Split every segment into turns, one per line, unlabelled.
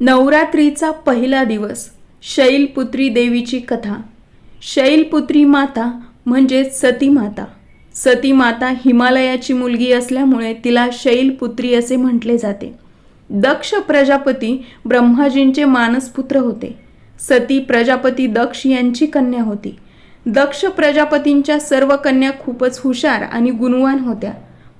नवरात्रीचा पहिला दिवस शैलपुत्री देवीची कथा. शैलपुत्री माता म्हणजेच सती माता. सती माता हिमालयाची मुलगी असल्यामुळे तिला शैलपुत्री असे म्हटले जाते. दक्ष प्रजापती ब्रह्माजींचे मानसपुत्र होते. सती प्रजापती दक्ष यांची कन्या होती. दक्ष प्रजापतींच्या सर्व कन्या खूपच हुशार आणि गुणवान होत्या.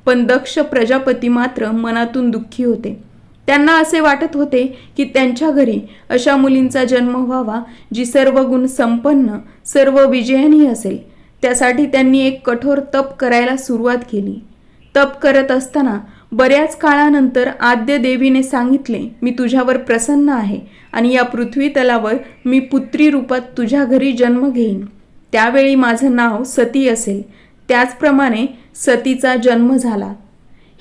पण दक्ष प्रजापती मात्र मनातून दुःखी होते. त्यांना असे वाटत होते की त्यांच्या घरी अशा मुलींचा जन्म व्हावा जी सर्व गुण संपन्न सर्व विजयानी असेल. त्यासाठी त्यांनी एक कठोर तप करायला सुरुवात केली. तप करत असताना बऱ्याच काळानंतर आद्य देवीने सांगितले मी तुझ्यावर प्रसन्न आहे आणि या पृथ्वी तलावर मी पुत्री रूपात तुझ्या घरी जन्म घेईन. त्यावेळी माझं नाव सती असेल. त्याचप्रमाणे सतीचा जन्म झाला.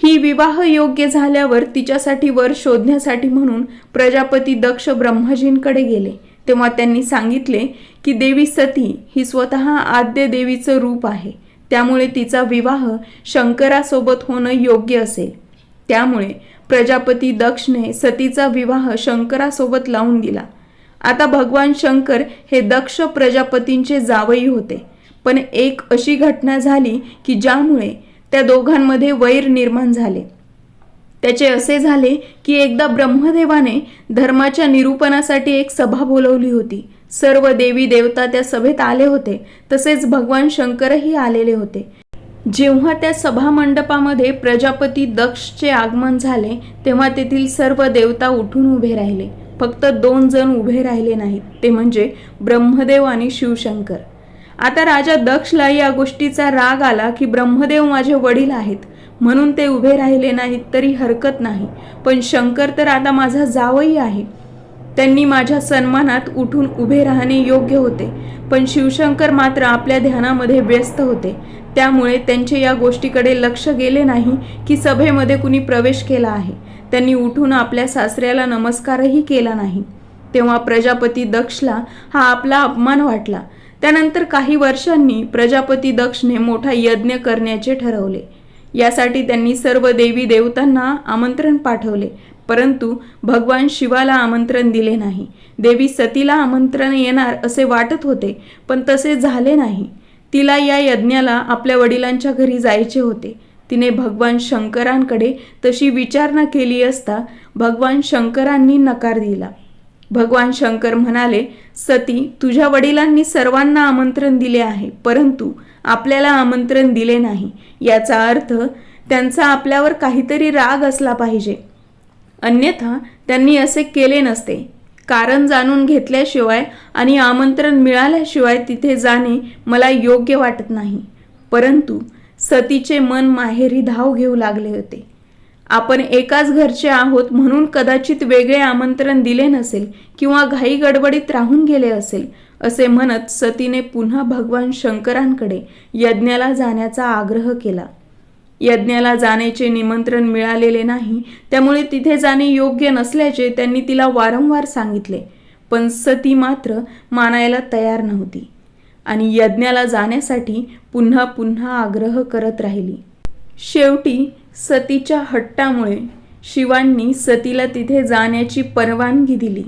ही विवाह योग्य झाल्यावर तिच्यासाठी वर शोधण्यासाठी म्हणून प्रजापती दक्ष ब्रह्माजींकडे गेले. तेव्हा त्यांनी सांगितले की देवी सती ही स्वतः आद्य देवीचं रूप आहे. त्यामुळे तिचा विवाह शंकरासोबत होणं योग्य असेल. त्यामुळे प्रजापती दक्षने सतीचा विवाह शंकरासोबत लावून दिला. आता भगवान शंकर हे दक्ष प्रजापतींचे जावई होते. पण एक अशी घटना झाली की ज्यामुळे त्या दोघांमध्ये वैर निर्माण झाले. त्याचे असे झाले की एकदा ब्रह्मदेवाने धर्माच्या निरूपणासाठी एक सभा बोलवली होती. सर्व देवी देवता त्या सभेत आले होते. तसेच भगवान शंकरही आलेले होते. जेव्हा त्या सभा मंडपामध्ये प्रजापती दक्षचे आगमन झाले तेव्हा तेथील सर्व देवता उठून उभे राहिले. फक्त दोन जण उभे राहिले नाहीत. ते म्हणजे ब्रह्मदेव आणि शिवशंकर. आता राजा दक्षला या गोष्टीचा राग आला की ब्रह्मदेव माझे वडील आहेत. म्हणून ते उभे राहिले नाहीत तरी हरकत नाही. पण शंकर तर आता माझा जावई आहे. त्यांनी माझ्या सन्मानात उठून उभे राहणे योग्य होते. पण शिवशंकर मात्र आपल्या ध्यानामध्ये व्यस्त होते. त्यामुळे त्यांचे या गोष्टीकडे लक्ष गेले नाही की सभेमध्ये कुणी प्रवेश केला आहे. त्यांनी उठून आपल्या सासऱ्याला नमस्कारही केला नाही. तेव्हा प्रजापती दक्षला हा आपला अपमान वाटला. त्यानंतर काही वर्षांनी प्रजापती दक्षने मोठा यज्ञ करण्याचे ठरवले. यासाठी त्यांनी सर्व देवी देवतांना आमंत्रण पाठवले परंतु भगवान शिवाला आमंत्रण दिले नाही. देवी सतीला आमंत्रण येणार असे वाटत होते पण तसे झाले नाही. तिला या यज्ञाला आपल्या वडिलांच्या घरी जायचे होते. तिने भगवान शंकरांकडे तशी विचारणा केली असता भगवान शंकरांनी नकार दिला. भगवान शंकर म्हणाले सती तुझ्या वडिलांनी सर्वांना आमंत्रण दिले आहे परंतु आपल्याला आमंत्रण दिले नाही. याचा अर्थ त्यांचा आपल्यावर काहीतरी राग असला पाहिजे. अन्यथा त्यांनी असे केले नसते. कारण जाणून घेतल्याशिवाय आणि आमंत्रण मिळाल्याशिवाय तिथे जाणे मला योग्य वाटत नाही. परंतु सतीचे मन माहेरी धाव घेऊ लागले होते. आपण एकाच घरचे आहोत म्हणून कदाचित वेगळे आमंत्रण दिले नसेल किंवा घाई गडबडीत राहून गेले असेल असे म्हणत सतीने पुन्हा भगवान शंकरांकडे यज्ञाला जाण्याचा आग्रह केला. यज्ञाला जाण्याचे निमंत्रण मिळालेले नाही त्यामुळे तिथे जाणे योग्य नसल्याचे त्यांनी तिला वारंवार सांगितले पण सती मात्र मानायला तयार नव्हती आणि यज्ञाला जाण्यासाठी पुन्हा पुन्हा आग्रह करत राहिली. शेवटी सतीच्या हट्टामुळे शिवांनी सतीला तिथे जाण्याची परवानगी दिली.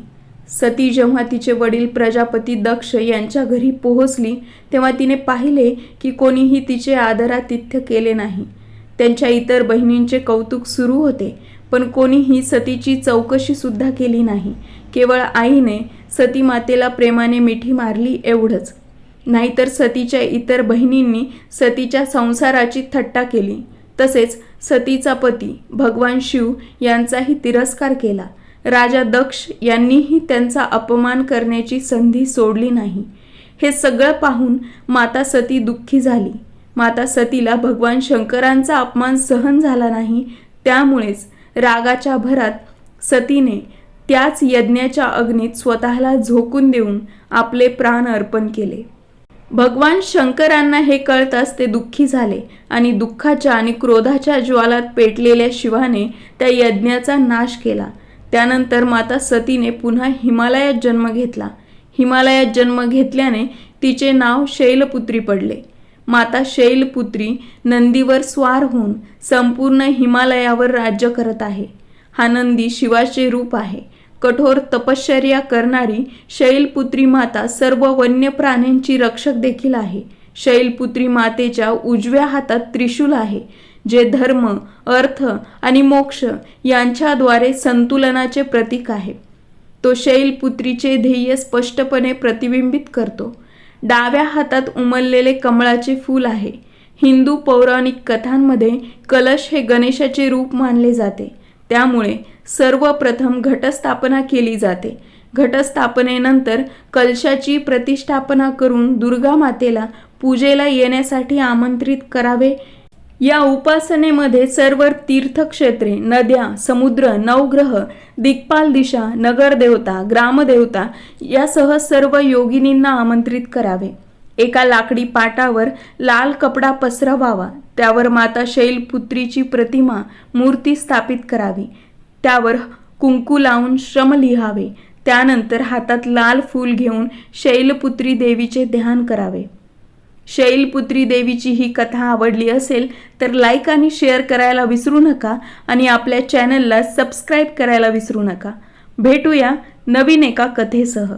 सती जेव्हा तिचे वडील प्रजापती दक्ष यांच्या घरी पोहोचली तेव्हा तिने पाहिले की कोणीही तिचे आदरातिथ्य केले नाही. त्यांच्या इतर बहिणींचे कौतुक सुरू होते पण कोणीही सतीची चौकशीसुद्धा केली नाही. केवळ आईने सती मातेला प्रेमाने मिठी मारली एवढंच. नाहीतर सतीच्या इतर बहिणींनी सतीच्या संसाराची थट्टा केली. तसेच सतीचा पती भगवान शिव यांचाही तिरस्कार केला. राजा दक्ष यांनीही त्यांचा अपमान करण्याची संधी सोडली नाही. हे सगळं पाहून माता सती दुःखी झाली. माता सतीला भगवान शंकरांचा अपमान सहन झाला नाही त्यामुळेच रागाच्या भरात सतीने त्याच यज्ञाच्या अग्नीत स्वतःला झोकून देऊन आपले प्राण अर्पण केले. भगवान शंकरांना हे कळताच ते दुःखी झाले आणि दुःखाच्या आणि क्रोधाच्या ज्वालात पेटलेल्या शिवाने त्या यज्ञाचा नाश केला. त्यानंतर माता सतीने पुन्हा हिमालयात जन्म घेतला. हिमालयात जन्म घेतल्याने तिचे नाव शैलपुत्री पडले. माता शैलपुत्री नंदीवर स्वार होऊन संपूर्ण हिमालयावर राज्य करत आहे. हा नंदी शिवाचे रूप आहे. कठोर तपश्चर्या करणारी शैलपुत्री माता सर्व वन्य प्राण्यांची रक्षक देखील आहे. शैलपुत्री मातेच्या उजव्या हातात त्रिशूल आहे जे धर्म अर्थ आणि मोक्ष यांच्याद्वारे संतुलनाचे प्रतीक आहे. तो शैलपुत्रीचे ध्येय स्पष्टपणे प्रतिबिंबित करतो. डाव्या हातात उमललेले कमळाचे फूल आहे. हिंदू पौराणिक कथांमध्ये कलश हे गणेशाचे रूप मानले जाते. त्यामुळे सर्वप्रथम घटस्थापना केली जाते. घटस्थापनेनंतर कलशाची प्रतिष्ठापना करून दुर्गा मातेला पूजेला येण्यासाठी आमंत्रित करावे. या उपासनेमध्ये सर्व तीर्थक्षेत्रे नद्या समुद्र नवग्रह दिग्पाल दिशा नगरदेवता ग्रामदेवता यासह सर्व योगिनींना आमंत्रित करावे. एका लाकडी पाटावर लाल कपडा पसरवावा त्यावर माता शैलपुत्रीची प्रतिमा मूर्ती स्थापित करावी. त्यावर कुंकू लावून श्रम लिहावे. त्यानंतर हातात लाल फूल घेऊन शैलपुत्री देवीचे ध्यान करावे. शैलपुत्री देवीची ही कथा आवडली असेल तर लाईक आणि शेअर करायला विसरू नका आणि आपल्या चॅनलला सबस्क्राईब करायला विसरू नका. भेटूया नवीन एका कथेसह.